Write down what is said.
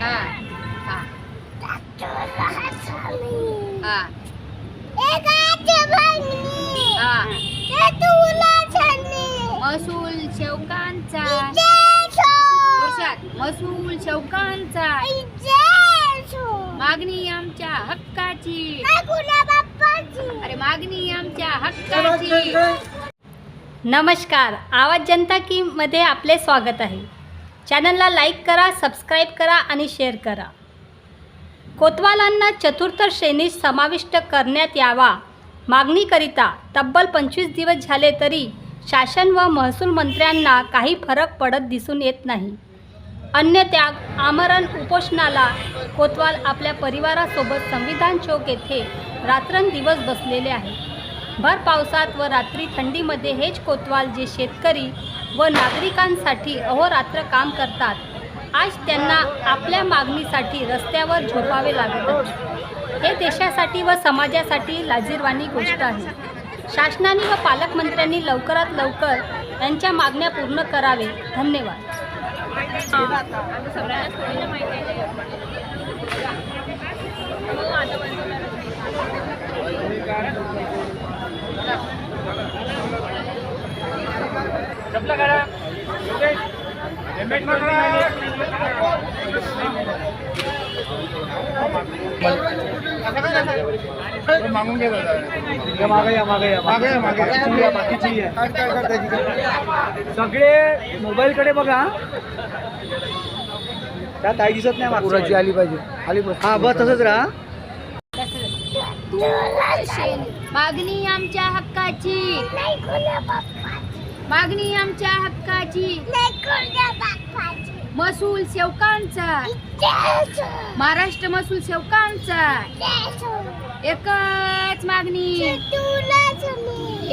हा. हा. हा. हा. महसूल शेवकांचा. शेवकांचा. मागणी आमच्या हक्काची. अरे मागणी आमच्या हक्काची. नमस्कार. आवाज जनता की मध्ये आपले स्वागत आहे. चॅनलला लाईक करा सबस्क्राईब करा आणि शेअर करा. कोतवालांना चतुर्थ श्रेणीत समाविष्ट करण्यात यावा. मागणीकरिता तब्बल पंचवीस दिवस झाले तरी शासन व महसूल मंत्र्यांना काही फरक पडत दिसून येत नाही. अन्य त्याग आमरण उपोषणाला कोतवाल आपल्या परिवारासोबत संविधान चौक येथे रात्रंदिवस बसलेले आहे भर पावसात व रात्री थंडीमध्ये हेच कोतवाल जे शेतकरी व नागरिकांसाठी अहोरात्र काम करतात आज त्यांना आपल्या मागणीसाठी रस्त्यावर झोपावे लागत हे देशासाठी व समाजासाठी लाजीरवाणी गोष्ट आहे. शासनाने व पालकमंत्र्यांनी लवकरात लवकर यांच्या मागण्या पूर्ण करावे. धन्यवाद. सगळे मोबाईलकडे बघा. त्या ताई दिसत नाही पुराची आली पाहिजे. आली पाहिजे हा बस तसंच राहा. मागणी आमच्या हक्काची. मागणी आमच्या हक्काची. महसूल सेवकांचा महाराष्ट्र महसूल सेवकांचा एकच मागणी. मागणी